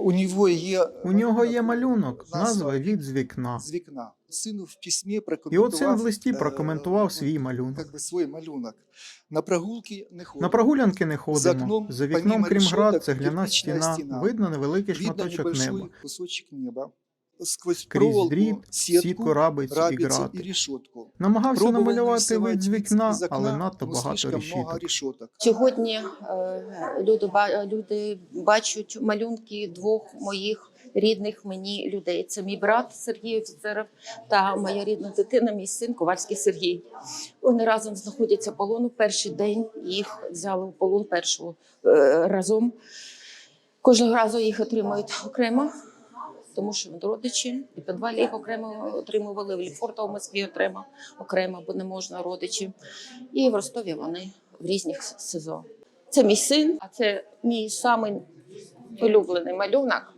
У нього є У нього є малюнок, назва від з вікна. з вікна. Сину в письмі І прокоментував. от син в листі е, прокоментував свій Как малюнок. свій малюнок. На прогулки не ходимо. На прогулянки не За ходимо. окном, За вікном, крім град, цегляна стіна, стіна. видно невеликий шматочок неба. Кусочок неба. Сквозь Крізь проволоку, дріт, сітку, сітку рабиць і грати. Намагався Пробував намалювати вид з вікна, але надто багато решіток. Сьогодні е, люди, ба- люди бачать малюнки двох моїх рідних мені людей. Це мій брат Сергій Офіцеров та моя рідна дитина, мій син Ковальський Сергій. Вони разом знаходяться в полону. Перший день їх взяли в полон першого е, разом. Кожного разу їх отримують окремо. Тому що він родичі, і підвалі їх окремо отримували, в Ліфорта в Москві окремо, окремо, бо не можна родичі. І в Ростові вони в різних СИЗО. Це мій син, а це мій самий улюблений малюнок.